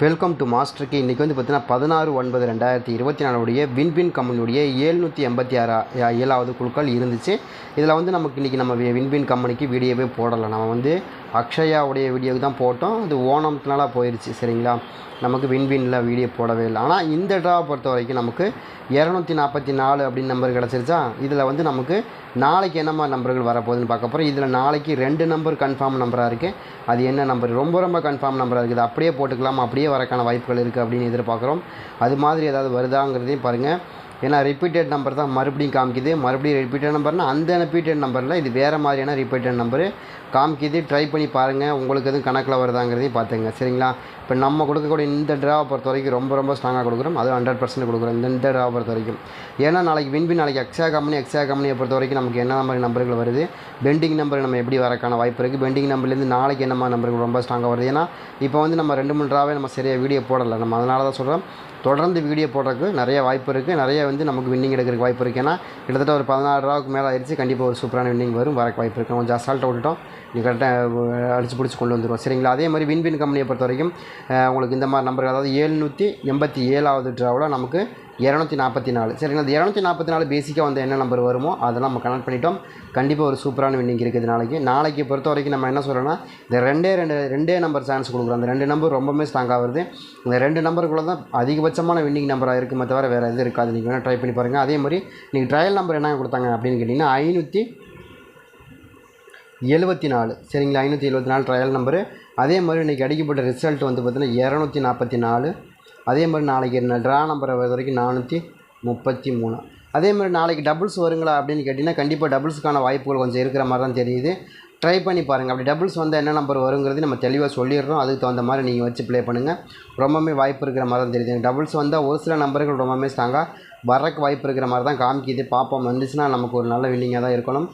Welcome to மாஸ்டருக்கு இன்றைக்கி வந்து பார்த்தீங்கன்னா பதினாறு ஒன்பது ரெண்டாயிரத்தி இருபத்தி நாலுடைய வின்பின் கம்பெனியுடைய ஏழ்நூற்றி எண்பத்தி ஆறா ஏழாவது குழுக்கள் இருந்துச்சு. இதில் வந்து நமக்கு இன்றைக்கி நம்ம வி- வின்பின் கம்பெனிக்கு வீடியோவே போடலை நம்ம வந்து அக்ஷயாவுடைய வீடியோவுக்கு தான் போட்டோம். அது ஓணம்னால போயிடுச்சு சரிங்களா? நமக்கு விண்வின்ல வீடியோ போடவே இல்லை. ஆனால் இந்த ட்ராவை பொறுத்த வரைக்கும் நமக்கு இரநூத்தி நாற்பத்தி நாலு அப்படின்னு நம்பர் கிடச்சிருச்சா? இதில் வந்து நமக்கு நாளைக்கு என்ன மாதிரி நம்பர்கள் வரப்போகுதுன்னு பார்க்க போகிறோம் இதில் நாளைக்கு ரெண்டு நம்பர் கன்ஃபார்ம் நம்பராக இருக்குது அது என்ன நம்பர் ரொம்ப ரொம்ப கன்ஃபார்ம் நம்பராக இருக்குது. அப்படியே போட்டுக்கலாம். அப்படியே வரக்கான வாய்ப்புகள் இருக்குது அப்படின்னு எதிர்பார்க்குறோம். அது மாதிரி ஏதாவது வருதாங்கிறதையும் பாருங்கள் ஏன்னா ரிப்பீட்டட் நம்பர் தான் மறுபடியும் காமிக்குது. மறுபடியும் ரிப்பீட்டட் நம்பர்னால் அந்த ரிப்பீட்டட் நம்பரில் இது வேறு மாதிரியான ரிப்பீட்டட் நம்பரு காமிக்குது. ட்ரை பண்ணி பாருங்கள் உங்களுக்கு எதுவும் கணக்கில் வருதாங்கிறதையும் பார்த்துங்க. சரிங்களா? இப்போ நம்ம கொடுக்கக்கூடிய இந்த ட்ராவை பொறுத்த வரைக்கும் ரொம்ப ரொம்ப ஸ்ட்ராங்காக கொடுக்குறோம். அதுவும் ஹண்ட்ரட் பர்சன்ட் கொடுக்குறோம். இந்த இந்த ட்ராவை பொறுத்த வரைக்கும். ஏன்னா நாளைக்கு வின்பின் நாளைக்கு எக்ஸா கம்பெனி எக்ஸா கம்பெனியை பொறுத்த வரைக்கும் நமக்கு என்ன மாதிரி நம்பர்கள் வருது? பெண்டிங் நம்பர் நம்ம எப்படி வரக்கான வாய்ப்பு இருக்குது பெண்டிங் நம்பர்லேருந்து நாளைக்கு என்ன மாதிரி நம்பர்கள் ரொம்ப ஸ்ட்ராங்காக வருது? ஏன்னா இப்போ வந்து நம்ம ரெண்டு மூணு ட்ராவே நம்ம சரியாக வீடியோ போடலை. நம்ம அதனால தான் சொல்கிறோம் தொடர்ந்து வீடியோ போடுறதுக்கு நிறைய வாய்ப்பு இருக்குது நிறைய வந்து நமக்கு வின்னிங் எடுக்கிறதுக்கு வாய்ப்பு இருக்குது ஏன்னா கிட்டத்தட்ட ஒரு பதினாறு ரூபாவுக்கு மேலே ஆயிடுச்சு கண்டிப்பாக ஒரு சூப்பரான வின்னிங் வரும். வரக்கு வாய்ப்பு இருக்குது கொஞ்சம் அசால்ட்டாக விட்டுட்டோம். நீ கரெக்டாக அடிச்சு பிடிச்சி கொண்டு வந்துடுவோம் சரிங்களா? அதே மாதிரி வின் வின் கம்பெனியை பொறுத்த வரைக்கும் உங்களுக்கு இந்த மாதிரி நம்பர் அதாவது ஏழ்நூற்றி எண்பத்தி ஏழாவது ட்ராவில் நமக்கு இரநூத்தி நாற்பத்தி நாலு. சரிங்களா அந்த இரநூத்தி நாற்பத்தி நாலு பேசிக்காக வந்து என்ன நம்பர் வருமோ அதெல்லாம் நம்ம கனெக்ட் பண்ணிட்டோம். கண்டிப்பாக ஒரு சூப்பரான வின்னிங் இருக்குது நாளைக்கு. நாளைக்கு பொறுத்த வரைக்கும் நம்ம என்ன சொல்கிறோன்னா இந்த ரெண்டே ரெண்டு ரெண்டே நம்பர் சான்ஸ் கொடுக்குறோம். அந்த ரெண்டு நம்பர் ரொம்பவுமே ஸ்ட்ராங்காக வருது. இந்த ரெண்டு நம்பருக்குள்ள தான் அதிகபட்சமான வின்னிங் நம்பராக இருக்குமே தவிர வேறு எதுவும் இருக்காது. நீங்கள் வேணால் ட்ரை பண்ணி பாருங்கள் அதே மாதிரி நீங்கள் ட்ரையல் நம்பர் என்ன கொடுத்தாங்க அப்படின்னு கேட்டிங்கன்னா ஐநூற்றி எழுபத்தி நாலு. சரிங்களா? ஐநூற்றி எழுபத்தி நாலு ட்ரையல் நம்பரு அதே மாதிரி இன்றைக்கி அடிக்கப்பட்ட ரிசல்ட் வந்து பார்த்தீங்கன்னா இரநூத்தி நாற்பத்தி நாலு. அதே மாதிரி நாளைக்கு ட்ரா நம்பரை வர வரைக்கும் நானூற்றி முப்பத்தி மூணு. அதே மாதிரி நாளைக்கு டபுள்ஸ் வருங்களா அப்படின்னு கேட்டிங்கன்னா கண்டிப்பாக டபுள்ஸுக்கான வாய்ப்புகள் கொஞ்சம் இருக்கிற மாதிரி தான் தெரியுது. ட்ரை பண்ணி பாருங்கள் அப்படி டபுள்ஸ் வந்தால் என்ன நம்பர் வருங்கிறது நம்ம தெளிவாக சொல்லிடுறோம். அதுக்கு தகுந்த மாதிரி நீங்கள் வச்சு ப்ளே பண்ணுங்கள் ரொம்பவுமே வாய்ப்பு இருக்கிற மாதிரி தான் தெரியுது. டபுள்ஸ் வந்தால் ஒரு சில நம்பர்கள் ரொம்பவுமே ஸ்ட்ராங்காக வரக்கு வாய்ப்பு இருக்கிற மாதிரி தான் காமிக்குது. பார்ப்போம் வந்துச்சுன்னா நமக்கு ஒரு நல்ல வில்லிங்காக தான் இருக்கணும்.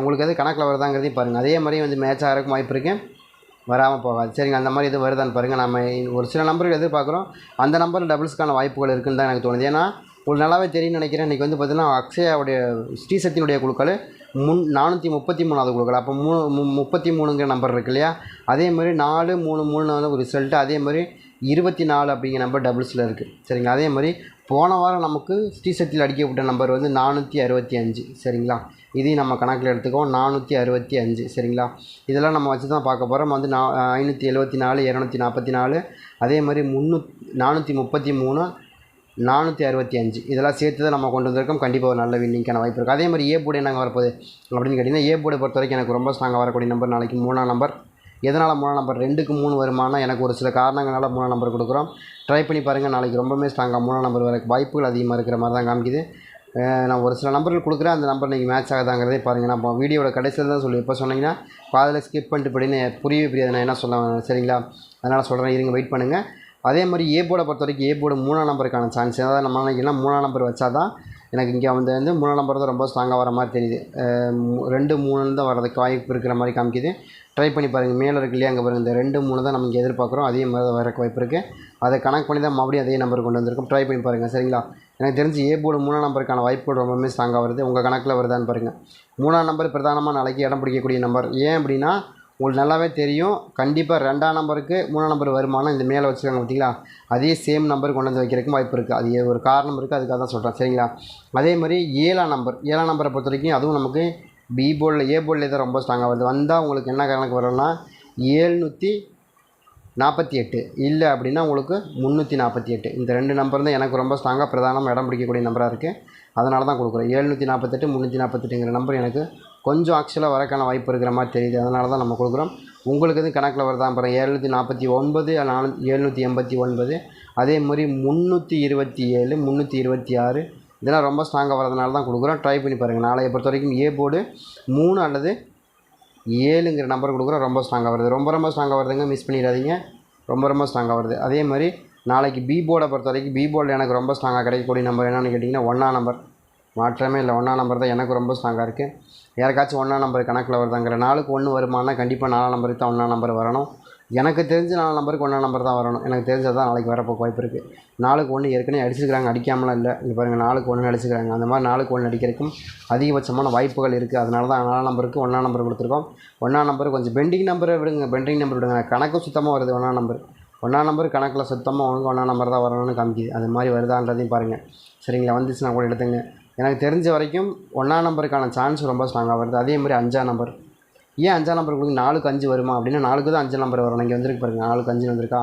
உங்களுக்கு எது கணக்கில் வருதாங்கிறதையும் பாருங்கள் அதே மாதிரி வந்து மேட்ச் இருக்கும் வாய்ப்பு இருக்குது வராமல் போகாது. சரிங்க அந்த மாதிரி இது வருதான்னு பாருங்கள் நம்ம ஒரு சில நம்பர்கள் எதிர்பார்க்குறோம். அந்த நம்பர் டபுள்ஸ்க்கான வாய்ப்புகள் இருக்குன்னு தான் எனக்கு தோணுது. ஏன்னா ஒரு நல்லாவே தெரியும்னு நினைக்கிறேன். இன்றைக்கி வந்து பார்த்தீங்கன்னா அக்ஷயாவுடைய ஸ்ரீசக்தியினுடைய குழுக்கள் முன் நானூற்றி முப்பத்தி மூணாவது குழுக்கள். அப்போ மூணு மு முப்பத்தி மூணுங்கிற நம்பர் இருக்கு இல்லையா? அதே மாதிரி நாலு மூணு மூணு ஒரு ரிசல்ட்டு அதே மாதிரி இருபத்தி நாலு அப்படிங்கிற நம்பர் டபுள்ஸில் இருக்குது சரிங்களா? அதே மாதிரி போன வாரம் நமக்கு ஸ்ரீசக்தியில் அடிக்கப்பட்ட நம்பர் வந்து நானூற்றி அறுபத்தி அஞ்சு. சரிங்களா? இதையும் நம்ம கணக்கில் எடுத்துக்கோம் நானூற்றி அறுபத்தி அஞ்சு. சரிங்களா? இதெல்லாம் நம்ம வச்சு தான் பார்க்க போகிறோம் வந்து நா ஐநூற்றி எழுபத்தி நாலு இரநூத்தி நாற்பத்தி நாலு. அதே மாதிரி முந்நூத் நானூற்றி முப்பத்தி மூணு நானூற்றி அறுபத்தி அஞ்சு. இதெல்லாம் சேர்த்து தான் நம்ம கொண்டு வந்திருக்கோம். கண்டிப்பாக ஒரு நல்ல வின்னிங்கான வாய்ப்பு இருக்குது அதே மாதிரி ஏ போர்டு என்னங்க வரப்போகுது? அப்படின்னு கேட்டிங்கன்னா ஏ போர்டை பொறுத்த வரைக்கும் எனக்கு ரொம்ப ஸ்ட்ராங்காக வரக்கூடிய நம்பர் நாளைக்கு மூணாம் நம்பர் எதனால் மூணாம் நம்பர் ரெண்டுக்கு மூணு வருமானா எனக்கு ஒரு சில காரணங்களால் மூணாம் நம்பர் கொடுக்குறோம். ட்ரை பண்ணி பாருங்கள் நாளைக்கு ரொம்பவே ஸ்ட்ராங்காக மூணாம் நம்பர் வர வாய்ப்புகள் அதிகமாக இருக்கிற மாதிரி தான் காமிக்குது. நான் ஒரு சில நம்பர்கள் கொடுக்குறேன் அந்த நம்பர் நீங்கள் மேட்ச் ஆகுதாங்கிறதே பாருங்கள் நான் இப்போ வீடியோட கடைசியில் தான் சொல்லி இப்போ சொன்னீங்கன்னா பாதியில் ஸ்கிப் பண்ணிட்டு படின்னு புரியவே புரியாது. நான் என்ன சொல்ல சரிங்களா? அதனால் சொல்கிறேன் இருங்க வெயிட் பண்ணுங்கள் அதே மாதிரி ஏ போர்டை பொறுத்த வரைக்கும் ஏ போர்டு மூணாம் நம்பருக்கான சான்ஸ் அதாவது நம்ம நினைக்கலாம் மூணாம் நம்பர் வச்சா தான் எனக்கு இங்கே வந்து வந்து மூணாம் நம்பர் தான் ரொம்ப ஸ்ட்ராங்காக வர மாதிரி தெரியுது. ரெண்டு மூணுன்னு தான் வரதுக்கு வாய்ப்பு இருக்கிற மாதிரி காமிக்குது. ட்ரை பண்ணி பாருங்கள் மேலே இருக்கு இல்லையா அங்கே பாருங்கள் இந்த ரெண்டு மூணு தான் நம்ம இங்கே எதிர்பார்க்குறோம். அதே மாதிரி தான் வரக்கு வாய்ப்பு இருக்குது அதை கனெக்ட் பண்ணி தான் மறுபடியும் அதே நம்பர் கொண்டு வந்திருக்கோம். ட்ரை பண்ணி பாருங்கள் சரிங்களா? எனக்கு தெரிஞ்சு ஏ போர்டு மூணாம் நம்பருக்கான வாய்ப்புகள் ரொம்பவுமே ஸ்ட்ராங்காக வருது. உங்கள் கணக்கில் வருதான்னு பாருங்கள் மூணாம் நம்பர் பிரதானமாக நாளைக்கு இடம் பிடிக்கக்கூடிய நம்பர் ஏன் அப்படின்னா உங்களுக்கு நல்லாவே தெரியும். கண்டிப்பாக ரெண்டாம் நம்பருக்கு மூணாம் நம்பர் வருமானம் இந்த மேலே வச்சுருக்காங்க பார்த்தீங்களா அதே சேம் நம்பர் கொண்டு வந்து வைக்கிறதுக்கும் வாய்ப்பு இருக்குது அது ஒரு காரணம் இருக்குது அதுக்காக தான் சொல்கிறேன் சரிங்களா? அதே மாதிரி ஏழாம் நம்பர். ஏழாம் நம்பரை பொறுத்த வரைக்கும் அதுவும் நமக்கு பி போர்டில் ஏ போர்டில் தான் ரொம்ப ஸ்ட்ராங்காக வருது. வந்தால் உங்களுக்கு என்ன கணக்கு வரும்னா ஏழ்நூற்றி நாற்பத்தி எட்டு. இல்லை அப்படின்னா உங்களுக்கு முந்நூற்றி நாற்பத்தி எட்டு. இந்த ரெண்டு நம்பர் தான் எனக்கு ரொம்ப ஸ்ட்ராங்காக பிரதானமாக இடம் பிடிக்கக்கூடிய நம்பராக இருக்குது அதனால தான் கொடுக்குறேன் ஏழ்நூற்றி நாற்பத்தெட்டு முந்நூற்றி நாற்பத்தெட்டுங்கிற நம்பர் எனக்கு கொஞ்சம் ஆக்சுவலாக வரக்கான வாய்ப்பு இருக்கிற மாதிரி தெரியுது. அதனால தான் நம்ம கொடுக்குறோம். உங்களுக்கு எதுவும் கணக்கில் வருதா அப்புறம் ஏழ்நூற்றி நாற்பத்தி ஒன்பது நானூ எழுநூற்றி எண்பத்தி ஒன்பது. அதே மாதிரி முந்நூற்றி இருபத்தி ஏழு முந்நூற்றி இருபத்தி ஆறு. இதெல்லாம் ரொம்ப ஸ்ட்ராங்காக வரதுனால தான் கொடுக்குறோம். ட்ரை பண்ணி பாருங்கள் நாளைய பொறுத்த வரைக்கும் ஏ போர்டு மூணு அல்லது ஏழுங்கிற நம்பர் கொடுக்குறோம். ரொம்ப ஸ்ட்ராங்காக வருது. ரொம்ப ரொம்ப ஸ்ட்ராங்காக வருதுங்க. மிஸ் பண்ணிடாதீங்க. ரொம்ப ரொம்ப ஸ்ட்ராங்காக வருது. அதே மாதிரி நாளைக்கு பி போர்டை பொறுத்த வரைக்கும் பி போர்டில் எனக்கு ரொம்ப ஸ்ட்ராங்காக கிடைக்கக்கூடிய நம்பர் என்னென்னு கேட்டிங்கன்னா ஒன்றா நம்பர் மாற்றமே இல்லை. ஒன்றா நம்பர் தான். எனக்கு ரொம்ப ஸ்ட்ராங்காக இருக்குது யாருக்காச்சும் ஒன்றா நம்பர் கணக்கில் வருதாங்கிற நாளுக்கு ஒன்று வருமானா கண்டிப்பாக நாலாம் நம்பருக்கு தான் ஒன்றா நம்பர் வரணும். எனக்கு தெரிஞ்ச நாலு நம்பருக்கு ஒன்றா நம்பர் தான் வரணும். எனக்கு தெரிஞ்சது தான் நாளைக்கு வரப்போ வாய்ப்பு இருக்குது நாளுக்கு ஒன்று ஏற்கனவே அடிச்சிருக்காங்க அடிக்காமலாம் இல்லை. இங்கே பாருங்கள் நாளுக்கு ஒன்று அடிச்சிருக்காங்க அந்த மாதிரி நாளுக்கு ஒன்று அடிக்கிறதுக்கும் அதிகபட்சமான வாய்ப்புகள் இருக்குது அதனால தான் நாலாம் நம்பருக்கு ஒன்றா நம்பர் கொடுத்துருக்கோம். ஒன்றா நம்பர் கொஞ்சம் பெண்டிங் நம்பரை விடுங்க பெண்டிங் நம்பர் விடுங்க. கணக்கு சுத்தமாக வருது ஒன்றா நம்பர். ஒன்றாம் நம்பர் கணக்கில் சுத்தமாக உங்களுக்கு ஒன்றாம் நம்பர் தான் வரணும்னு காமிக்குது. அது மாதிரி வருதான்றதையும் பாருங்கள் சரிங்களா? வந்துச்சுன்னா கூட எடுத்துங்க. எனக்கு தெரிஞ்ச வரைக்கும் ஒன்றாம் நம்பருக்கான சான்ஸ் ரொம்ப ஸ்ட்ராங்காக வருது. அதே மாதிரி அஞ்சாம் நம்பர் ஏன் அஞ்சாம் நம்பர் கொடுங்க நாலுக்கு அஞ்சு வருமா? அப்படின்னா நாலுக்கு தான் அஞ்சு நம்பர் வரும். இங்கே வந்திருக்கு பாருங்கள் நாலுக்கு அஞ்சு வந்திருக்கா?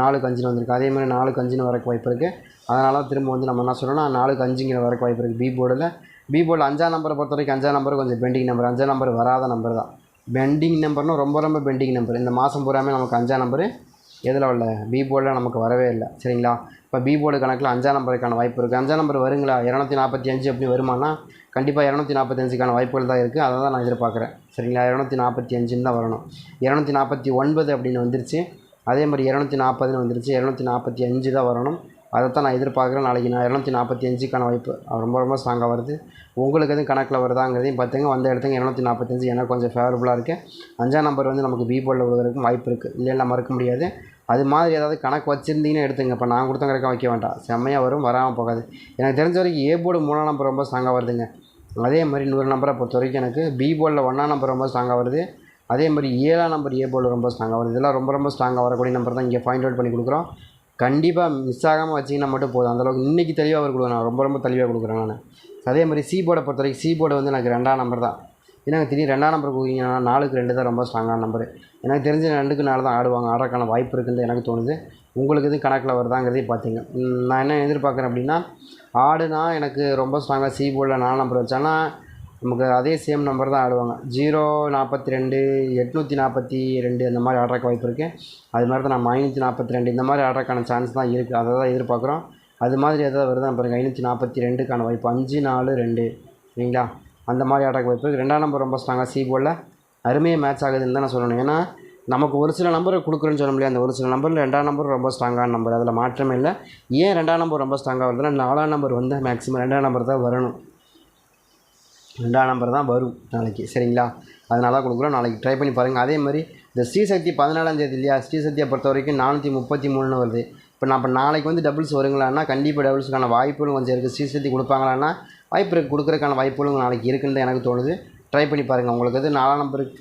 நாலுக்கு அஞ்சுன்னு வந்திருக்கு? அதே மாதிரி நாலுக்கு அஞ்சுன்னு வரக்கு வாய்ப்பு இருக்குது அதனால் திரும்ப வந்து நம்ம என்ன சொல்கிறோம்னா நாலுக்கு அஞ்சுங்கிற வரக்கு வாய்ப்பு இருக்குது பி போர்டில் பி போர்டில் அஞ்சாம் நம்பரை பொறுத்த வரைக்கும் அஞ்சாம் நம்பர் கொஞ்சம் பெண்டிங் நம்பர் அஞ்சாம் நம்பர் வராத நம்பர் தான். பெண்டிங் நம்பர்னால் ரொம்ப ரொம்ப பெண்டிங் நம்பர் இந்த மாதம் பூராமே நமக்கு அஞ்சாம் நம்பரு எதில் வரல பி போர்டில் நமக்கு வரவே இல்லை. சரிங்களா? இப்போ பி போர்டு கணக்கில் அஞ்சாம் நம்பருக்கான வாய்ப்பு இருக்குது அஞ்சாம் நம்பர் வருங்களா? இரநூத்தி நாற்பத்தி அஞ்சு அப்படி வருமானா கண்டிப்பாக இரநூத்தி நாற்பத்தஞ்சுக்கான வாய்ப்புகள் தான் இருக்குது அதை தான் நான் எதிர்பார்க்குறேன். சரிங்களா? இரநூத்தி நாற்பத்தி அஞ்சுன்னு தான் வரணும். இரநூத்தி நாற்பத்தி ஒன்பது அப்படின்னு வந்துருச்சு. அதே மாதிரி இரநூத்தி நாற்பதுன்னு வந்துருச்சு. இரநூத்தி நாற்பத்தி அஞ்சு தான் வரணும். அதை தான் நான் எதிர்பார்க்குறேன். நாளைக்கு நான் இரநூத்தி நாற்பத்தி அஞ்சுக்கான வாய்ப்பு. ரொம்ப ரொம்ப ஸ்ட்ராங்காக வருது. உங்களுக்கு எதுவும் கணக்கில் வருதாங்கிறதையும் பார்த்துங்க வந்த இடத்துக்கு இரநூத்தி நாற்பத்தஞ்சு எனக்கு கொஞ்சம் ஃபேவரபுளாக இருக்குது அஞ்சாம் நம்பர் வந்து நமக்கு பி போர்டில் விழுகிறதுக்கும் வாய்ப்பு இருக்குது இல்லைன்னா மறக்க முடியாது. அது மாதிரி ஏதாவது கணக்கு வச்சுருந்தீங்கன்னா எடுத்துங்க இப்போ நான் கொடுத்த கணக்காக வைக்க வேண்டாம். செம்மையாக வரும் வராமல் போகாது. எனக்கு தெரிஞ்ச வரைக்கும் ஏ போர்டு மூணாம் நம்பர் ரொம்ப ஸ்ட்ராங்காக வருதுங்க. அதே மாதிரி நூறு நம்பரை பொறுத்த வரைக்கும் எனக்கு பி போர்டில் ஒன்றாம் நம்பர் ரொம்ப ஸ்ட்ராங்காக வருது. அதே மாதிரி ஏழாம் நம்பர் ஏ போர்டில் ரொம்ப ஸ்ட்ராங்காக வருது. இதெல்லாம் ரொம்ப ரொம்ப ஸ்ட்ராங்காக வரக்கூடிய நம்பர் தான் இங்கே ஃபைண்ட் அவுட் பண்ணி கொடுக்குறோம். கண்டிப்பாக மிஸ் ஆகாமல் வச்சிங்கன்னா மட்டும் போதும். அந்தளவுக்கு இன்றைக்கி தெளிவாக அவர் கொடுக்குறேன் நான் ரொம்ப ரொம்ப தெளிவாக கொடுக்குறேன் நான். அதே மாதிரி சி போர்டை பொறுத்த வரைக்கும் சி போர்டு வந்து எனக்கு ரெண்டாம் நம்பர் தான். ஏன்னா திடீர் ரெண்டாம் நம்பர் கொடுக்குறீங்கன்னா நாலுக்கு ரெண்டு தான் ரொம்ப ஸ்ட்ராங்கான நம்பர் எனக்கு தெரிஞ்ச ரெண்டுக்கு நாலு தான் ஆடுவாங்க. ஆடுறக்கான வாய்ப்பு இருக்குன்னு எனக்கு தோணுது. உங்களுக்கு இது கணக்கில் வருதாங்கிறதே பார்த்தீங்க. நான் என்ன எதிர்பார்க்குறேன் அப்படின்னா ஆடுனா எனக்கு ரொம்ப ஸ்ட்ராங்காக சி போர்டில் நாலு நம்பர் வச்சானா நமக்கு அதே சேம் நம்பர் தான் ஆடுவாங்க. ஜீரோ நாற்பத்தி ரெண்டு எட்நூற்றி நாற்பத்தி ரெண்டு அந்த மாதிரி ஆடுறக்கு வாய்ப்பு இருக்குது அது மாதிரி தான் நம்ம ஐநூற்றி நாற்பத்தி ரெண்டு இந்த மாதிரி ஆடுறக்கான சான்ஸ் தான் இருக்குது அதை தான் எதிர்பார்க்குறோம். அது மாதிரி எதாவது வருதான் பாருங்கள் ஐநூற்றி நாற்பத்தி ரெண்டுக்கான வாய்ப்பு. அஞ்சு நாலு ரெண்டு. சரிங்களா? அந்த மாதிரி ஆடுறக்கு வாய்ப்பு இருக்குது ரெண்டாம் நம்பர் ரொம்ப ஸ்ட்ராங்காக சி போலில் அருமையாக மேட்ச் ஆகுதுன்னு தான் நான் சொல்லணும். ஏன்னா நமக்கு ஒரு சில நம்பர் கொடுக்குறேன்னு சொல்ல முடியாது. அந்த ஒரு சில நம்பரில் ரெண்டாம் நம்பர் ரொம்ப ஸ்ட்ராங்கான நம்பர் அதில் மாற்றமே இல்லை. ஏன் ரெண்டாம் நம்பர் ரொம்ப ஸ்ட்ராங்காக வருதுன்னா நாலாம் நம்பர் வந்து மேக்ஸிமம் ரெண்டாம் நம்பர் தான் வரணும். ரெண்டாம் நம்பர் தான் வரும் நாளைக்கு சரிங்களா? அதனால தான் கொடுக்குறோம். நாளைக்கு ட்ரை பண்ணி பாருங்கள் அதே மாதிரி இந்த ஸ்ரீசக்தி பதினாலாம் தேதி இல்லையா? ஸ்ரீசக்தியை பொறுத்த வரைக்கும் நானூற்றி முப்பத்தி மூணுன்னு வருது. இப்போ நான் இப்போ நாளைக்கு வந்து டபுள்ஸ் வருங்களான்னா கண்டிப்பாக டபுள்ஸுக்கான வாய்ப்புகளும் கொஞ்சம் இருக்குது ஸ்ரீசக்தி கொடுப்பாங்களான்னா வாய்ப்பு இருக்குது கொடுக்குறதுக்கான வாய்ப்புகளும் நாளைக்கு இருக்குன்னு தான் எனக்கு தோணுது. ட்ரை பண்ணி பாருங்கள் உங்களுக்கு வந்து நாலாம் நம்பருக்கு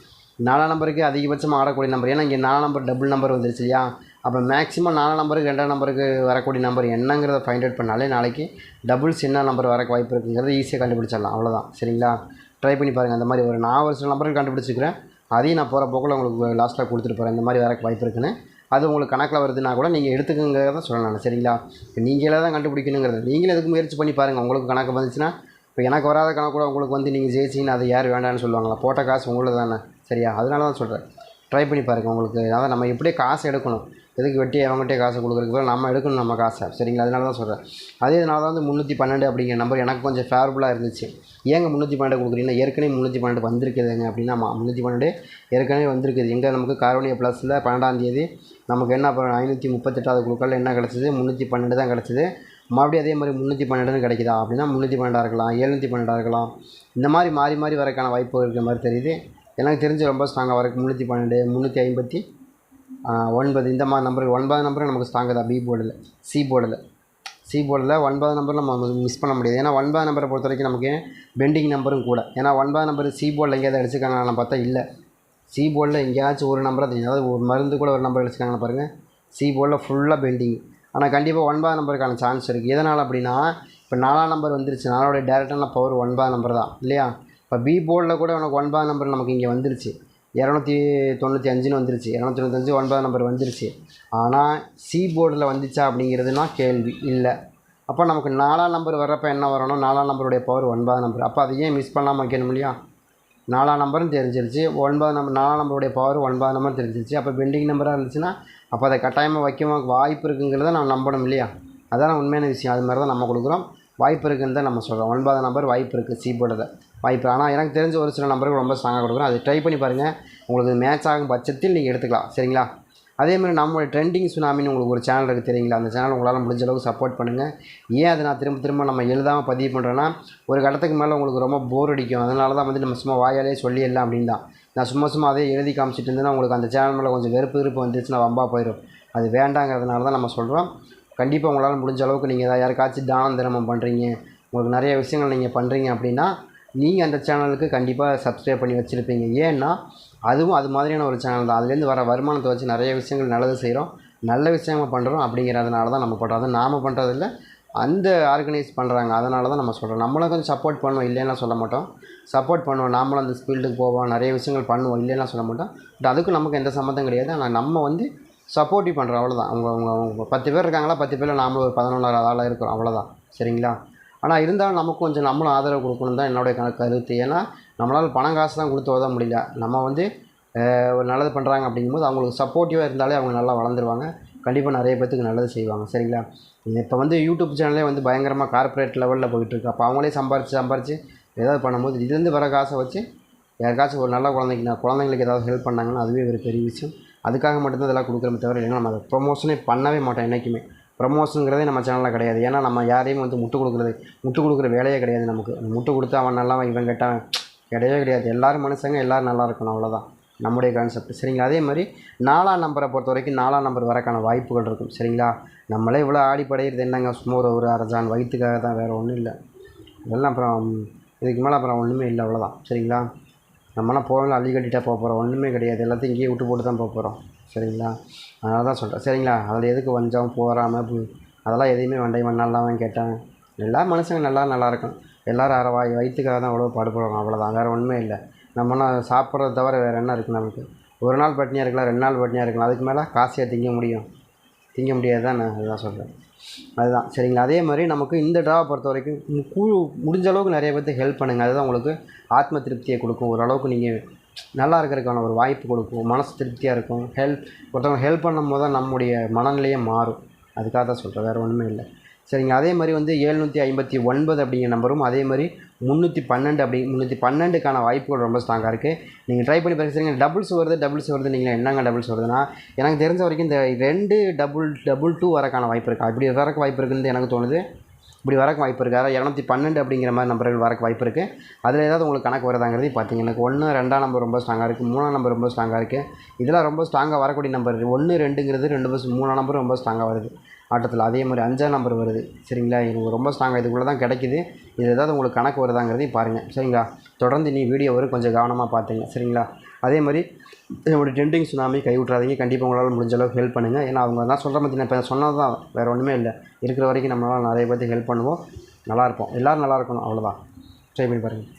நாலாம் நம்பருக்கு அதிகபட்சமாக ஆடக்கூடிய நம்பர் ஏன்னா இங்கே நாலாம் நம்பர் டபுள் நம்பர் வந்துருச்சு இல்லையா? அப்போ மேக்ஸிமம் நாலாம் நம்பருக்கு ரெண்டாம் நம்பருக்கு வரக்கூடிய நம்பர் என்னங்கிறத ஃபைண்ட் அவுட் பண்ணாலே நாளைக்கு டபுள்ஸ் என்ன நம்பர் வரக்கு வாய்ப்பு இருக்குங்கிறத ஈஸியாக கண்டுபிடிச்சிடலாம். அவ்வளோதான் சரிங்களா? ட்ரை பண்ணி பாருங்கள் அந்த மாதிரி ஒரு நான் ஒரு சில நம்பருக்கு கண்டுபிடிச்சிக்கிறேன் அதையும் நான் போகிற போக்கில் உங்களுக்கு லாஸ்ட்டாக கொடுத்துட்டு போகிறேன் இந்த மாதிரி வரக்கு வாய்ப்பு இருக்குன்னு. அது உங்களுக்கு கணக்கில் வருதுன்னா கூட நீங்கள் எடுத்துக்கங்கிறத சொல்லலாம். நான் சரிங்களா? இப்போ நீங்களே தான் கண்டுபிடிக்கணுங்கிறது. நீங்களே எதுக்கு முயற்சி பண்ணி பாருங்கள் உங்களுக்கு கணக்கு வந்துச்சுன்னா இப்போ எனக்கு வராத கணக்கு கூட உங்களுக்கு வந்து நீங்கள் ஜெயிச்சிங்கன்னா அது யார் வேண்டாம்னு சொல்லுவாங்களா? போட்ட காசு உங்களுக்கு தானே சரியா? அதனால தான் சொல்கிறேன் ட்ரை பண்ணி பாருங்கள் உங்களுக்கு. அதான் நம்ம எப்படியே காசு எடுக்கணும். எதுக்கு வெட்டி அவங்ககிட்டே காசு கொடுக்குறதுக்கு நம்ம எடுக்கணும் நம்ம காசை. சரிங்களா? அதனால தான் சொல்கிறேன் அதே இதனால தான் வந்து முந்நூற்றி பன்னெண்டு அப்படிங்கிற நம்பர் எனக்கு கொஞ்சம் ஃபேவரபுளாக இருந்துச்சு. ஏங்க முந்நூற்றி பன்னெண்டு கொடுக்குறீங்கன்னா ஏற்கனவே முந்நூற்றி பன்னெண்டு வந்திருக்குதுங்க அப்படின்னா முந்நூற்றி பன்னெண்டு ஏற்கனவே வந்திருக்குது. எங்கே நமக்கு காரோனியா ப்ளஸில் பன்னெண்டாம் தேதி நமக்கு என்ன அப்புறம் ஐநூற்றி முப்பத்தெட்டாவது குழுக்கள் என்ன கிடச்சிது? முந்நூற்றி பன்னெண்டு தான் கிடச்சிது. மறுபடியும் அதே மாதிரி முந்நூற்றி பன்னெண்டுன்னு கிடைக்குதா? அப்படின்னா முந்நூற்றி பன்னெண்டாக இருக்கலாம் எழுநூற்றி பன்னெண்டாக இருக்கலாம். இந்த மாதிரி மாறி மாறி வரக்கான வாய்ப்பு இருக்கிற மாதிரி தெரியுது. எனக்கு தெரிஞ்சு ரொம்ப ஸ்ட்ராங்காக வரைக்கும் முந்நூற்றி பன்னெண்டு முந்நூற்றி ஐம்பத்தி ஒன்பது. இந்த மாதிரி நம்பருக்கு ஒன்பது நம்பர் நமக்கு ஸ்ட்ராங்கு தான் பி போர்டில் சி போர்டில் சி போர்டில் ஒன்பது நம்பர் நம்ம மிஸ் பண்ண முடியாது. ஏன்னா ஒன்பது நம்பரை பொறுத்த வரைக்கும் நமக்கு பெண்டிங் நம்பரும் கூட. ஏன்னா ஒன்பது நம்பர் சி போர்டில் எங்கேயாவது அடிச்சிருக்காங்கன்னு பார்த்தா இல்லை. சி போர்டில் எங்கேயாச்சும் ஒரு நம்பர் அதாவது ஒரு மருந்து கூட ஒரு நம்பர் அடிச்சிருக்காங்கன்னு பாருங்கள் சி போர்டில் ஃபுல்லாக பெண்டிங் ஆனால் கண்டிப்பாக ஒன்பது நம்பருக்கான சான்ஸ் இருக்குது எதனால் அப்படின்னா இப்போ நாலாம் நம்பர் வந்துருச்சு. நாளோட டேரெக்டான பவர் ஒன்பது நம்பர் தான் இல்லையா? இப்போ பி போர்டில் கூட உனக்கு ஒன்பது நம்பர் நமக்கு இங்கே வந்துருச்சு. இரநூத்தி தொண்ணூற்றி அஞ்சுன்னு வந்துருச்சு. இரநூத்தி தொண்ணூத்தஞ்சு ஒன்பது நம்பர் வந்துருச்சு. ஆனால் சி போர்டில் வந்துச்சா அப்படிங்கிறதுனா கேள்வி இல்லை. அப்போ நமக்கு நாலாம் நம்பர் வர்றப்போ என்ன வரணும்? நாலாம் நம்பருடைய பவர் ஒன்பது நம்பர் அப்போ அதை ஏன் மிஸ் பண்ணாமல் வைக்கணும் இல்லையா? நாலாம் நம்பரும் தெரிஞ்சிருச்சு. ஒன்பது நம்பர் நாலாம் நம்பருடைய பவர் ஒன்பது நம்பர் தெரிஞ்சிருச்சு. அப்போ பெண்டிங் நம்பராக இருந்துச்சுன்னா அப்போ அதை கட்டாயமாக வைக்க வாய்ப்பு இருக்குங்கிறத நான் நம்பணும் இல்லையா? அதான் உண்மையான விஷயம். அது மாதிரி தான் நம்ம கொடுக்குறோம். வாய்ப்பு இருக்குன்னு தான் நம்ம சொல்கிறோம் ஒன்பது நம்பர் வாய்ப்பு இருக்குது சி போர்டில் வாய்ப்பு. ஆனால் எனக்கு தெரிஞ்ச ஒரு சில நம்பருக்கு ரொம்ப ஸ்ட்ராங்காக கொடுக்குறோம் அதை ட்ரை பண்ணி பாருங்கள் உங்களுக்கு மேட்ச் ஆகும் பட்சத்தில் நீங்கள் எடுத்துக்கலாம். சரிங்களா? அதே மாதிரி நம்மளோட ட்ரெண்டிங் சுனாமின்னு உங்களுக்கு ஒரு சேனல் இருக்குது தெரியுங்களா? அந்த சேனல் உங்களால் முடிஞ்ச அளவுக்கு சப்போர்ட் பண்ணுங்கள் ஏன் அதை நான் திரும்ப திரும்ப நம்ம எழுதாமல் பதிவு பண்ணுறேன்னா ஒரு கட்டத்துக்கு மேலே உங்களுக்கு ரொம்ப போர் அடிக்கும். அதனால தான் வந்து நம்ம சும்மா வாயாலே சொல்லிடலாம் அப்படின்னு தான். நான் சும்மா சும்மா அதே எழுதி காமிச்சிட்டு இருந்தேன்னா உங்களுக்கு அந்த சேனல் மேலே கொஞ்சம் வெறுப்பு விருப்பு வந்துச்சுன்னா வம்பா போயிடும். அது வேண்டாங்கிறதுனால தான் நம்ம சொல்கிறோம் கண்டிப்பாக உங்களால் முடிஞ்ச அளவுக்கு நீங்கள் ஏதாவது யாருக்காச்சும் தானம் தினமும் பண்ணுறீங்க உங்களுக்கு நிறைய விஷயங்கள் நீங்கள் பண்ணுறீங்க அப்படின்னா நீங்கள் அந்த சேனலுக்கு கண்டிப்பாக சப்ஸ்கிரைப் பண்ணி வச்சுருப்பீங்க. ஏன்னா அதுவும் அது மாதிரியான ஒரு சேனல் தான். அதுலேருந்து வர வருமானத்தை வச்சு நிறைய விஷயங்கள் நல்லது செய்கிறோம் நல்ல விஷயமா பண்ணுறோம் அப்படிங்கிறதுனால தான் நம்ம பண்ணுறோம் அது நாம் பண்ணுறதில்ல அந்த ஆர்கனைஸ் பண்ணுறாங்க அதனால தான் நம்ம சொல்கிறோம் நம்மளும் கொஞ்சம் சப்போர்ட் பண்ணுவோம் இல்லைன்னா சொல்ல மாட்டோம். சப்போர்ட் பண்ணுவோம். நாமளும் அந்த ஃபீல்டுக்கு போவோம். நிறைய விஷயங்கள் பண்ணுவோம் இல்லைன்னா சொல்ல மாட்டோம். பட் அதுக்கும் நமக்கு எந்த சம்மந்தம் கிடையாது. ஆனால் நம்ம வந்து சப்போர்ட்டிவ் பண்ணுறோம் அவ்வளோதான் அவங்க அவங்க அவங்க பத்து பேர் இருக்காங்களா? பத்து பேரில் நாமளும் ஒரு பதினொன்றாவது ஆளாக இருக்கிறோம். அவ்வளோதான் சரிங்களா? ஆனால் இருந்தாலும் நமக்கு கொஞ்சம் நம்மளும் ஆதரவு கொடுக்கணும் தான் என்னுடைய கணக்கு கருத்து. ஏன்னா நம்மளால் பணம் காசு தான் கொடுத்து உதவ முடியல. நம்ம வந்து ஒரு நல்லது பண்ணுறாங்க அப்படிங்கும்போது அவங்களுக்கு சப்போர்ட்டிவாக இருந்தாலே அவங்க நல்லா வளர்ந்துருவாங்க. கண்டிப்பாக நிறைய பேத்துக்கு நல்லது செய்வாங்க. சரிங்களா? இப்போ வந்து யூடியூப் சேனலே வந்து பயங்கரமாக கார்ப்பரேட் லெவலில் போயிட்டுருக்கு அப்போ அவங்களே சம்பாரித்து சம்பாரித்து ஏதாவது பண்ணும்போது இதுலேருந்து வர காசை வச்சு யாருக்காச்சும் ஒரு நல்ல குழந்தைக்கு நான் குழந்தைங்களுக்கு ஏதாவது ஹெல்ப் பண்ணாங்கன்னா அதுவே ஒரு பெரிய விஷயம். அதுக்காக மட்டும்தான் இதெல்லாம் கொடுக்குறமே தவிர இல்லைன்னா நம்ம அதை ப்ரொமோஷனே பண்ணவே மாட்டோம் என்றைக்குமே ப்ரமோஷனுங்கிறதே நம்ம சேனலில் கிடையாது. ஏன்னா நம்ம யாரையும் வந்து முட்டு கொடுக்குறது முட்டு கொடுக்குற வேலையே கிடையாது நமக்கு. முட்டு கொடுத்து அவன் நல்லா இவன் கேட்டான் கிடையவே கிடையாது. எல்லோரும் மனுஷங்க எல்லோரும் நல்லா இருக்கணும் அவ்வளோதான் நம்முடைய கான்செப்ட் சரிங்களா? அதே மாதிரி நாலாம் நம்பரை பொறுத்த வரைக்கும் நாலாம் நம்பர் வரக்கான வாய்ப்புகள் இருக்கும். சரிங்களா? நம்மளே இவ்வளோ ஆடி படையிறது என்னங்க? சும்மா ஒரு ஒரு அரசான் வயிற்றுக்காக தான் வேறு ஒன்றும் இல்லை. இதெல்லாம் அப்புறம் இதுக்கு மேலே அப்புறம் ஒன்றுமே இல்லை அவ்வளோதான் சரிங்களா? நம்மளாம் போகலாம் அள்ளி கட்டிட்டா போக போகிறோம் ஒன்றுமே கிடையாது. எல்லாத்தையும் இங்கேயே விட்டு போட்டு தான் போக போகிறோம் சரிங்களா? அதனால தான் சொல்கிறேன் சரிங்களா? அதில் எதுக்கு வஞ்சம் போகாமல் அதெல்லாம் எதையுமே வண்டை மண்ணாலாம் கேட்டேன். எல்லா மனுஷங்க நல்லா நல்லா இருக்கும் எல்லோரும் அரை வாய் வயிற்றுக்காக தான் அவ்வளோ பாடுபடுவாங்க அவ்வளோதான் வேறு ஒன்றுமே இல்லை. நம்மளாம் சாப்பிட்றத தவிர வேறு என்ன இருக்குது நமக்கு? ஒரு நாள் பட்டினியாக இருக்கலாம் ரெண்டு நாள் பட்டினியாக இருக்கலாம். அதுக்கு மேலே காசியாக திங்க முடியும். திங்க முடியாது தான் நான் அதுதான் சொல்கிறேன் அதுதான். சரிங்களா? அதே மாதிரி நமக்கு இந்த ட்ராவை பொறுத்த வரைக்கும் குழு முடிஞ்ச அளவுக்கு நிறைய பேர்த்துக்கு ஹெல்ப் பண்ணுங்கள் அதுதான் உங்களுக்கு ஆத்ம திருப்தியை கொடுக்கும். ஓரளவுக்கு நீங்கள் நல்லா இருக்கிறதுக்கான ஒரு வாய்ப்பு கொடுக்கும். மனசு திருப்தியாக இருக்கும். ஹெல்ப் ஒருத்தவங்க ஹெல்ப் பண்ணும் போது தான் நம்முடைய மனநிலையே மாறும். அதுக்காக தான் சொல்கிறேன் வேறு ஒன்றுமே இல்லை. சரிங்க. அதே மாதிரி வந்து ஏழ்நூற்றி ஐம்பத்தி ஒன்பது அப்படிங்கிற நம்பரும் அதே மாதிரி முந்நூற்றி பன்னெண்டு அப்படி முந்நூற்றி பன்னெண்டுக்கான வாய்ப்புகள் ரொம்ப ஸ்ட்ராங்காக இருக்குது நீங்கள் ட்ரை பண்ணி பார்க்க சரிங்க. டபுள்ஸ் வருது டபுள்ஸ் வருது. நீங்கள் என்னங்க டபுள்ஸ் வருதுன்னா எனக்கு தெரிஞ்ச வரைக்கும் இந்த ரெண்டு டபுள் டபுள் டூ வரக்கான வாய்ப்பு இருக்கா? இப்படி வரக்கு வாய்ப்பு இருக்குன்னு எனக்கு தோணுது. இப்படி வரக்கு வாய்ப்பு இருக்குது அதாவது இரநூத்தி பன்னெண்டு அப்படிங்கிற மாதிரி நம்பர்கள் வரக்கு வாய்ப்பு இருக்குது அதில் ஏதாவது உங்களுக்கு கணக்கு வருதாங்கிறது பார்த்தீங்க எனக்கு ஒன்று ரெண்டாம் நம்பர் ரொம்ப ஸ்ட்ராங்காக இருக்குது மூணாம் நம்பர் ரொம்ப ஸ்ட்ராங்காக இருக்குது இதெல்லாம் ரொம்ப ஸ்ட்ராங்காக வரக்கூடிய நம்பர் ஒன்று ரெண்டுங்கிறது ரெண்டு பஸ் மூணாம் நம்பர் ரொம்ப ஸ்ட்ராங்காக வருது. ஆட்டத்தில் அதே மாதிரி அஞ்சாம் நம்பர் வருது. சரிங்களா? இது ரொம்ப ஸ்ட்ராங்காக இதுக்குள்ளே தான் கிடைக்குது. இது ஏதாவது உங்களுக்கு கணக்கு வருதாங்கிறதையும் பாருங்கள் சரிங்களா? தொடர்ந்து நீ வீடியோ வரும். கொஞ்சம் கவனமாக பார்த்துங்க சரிங்களா? அதே மாதிரி என்னோட ட்ரெண்டிங் சுனாமி கை விட்றாதீங்க கண்டிப்பாக உங்களால் முடிஞ்ச அளவுக்கு ஹெல்ப் பண்ணுங்கள் ஏன்னா அவங்க தான் சொல்கிற மாதிரி நான் இப்போ சொன்னது தான் வேறு ஒன்றுமே இல்லை. இருக்கிற வரைக்கும் நம்மளால் நிறைய பேர்த்துக்கு ஹெல்ப் பண்ணுவோம். நல்லா இருப்போம். எல்லோரும் நல்லா இருக்கணும். அவ்வளோதான் ட்ரை பண்ணி பாருங்கள்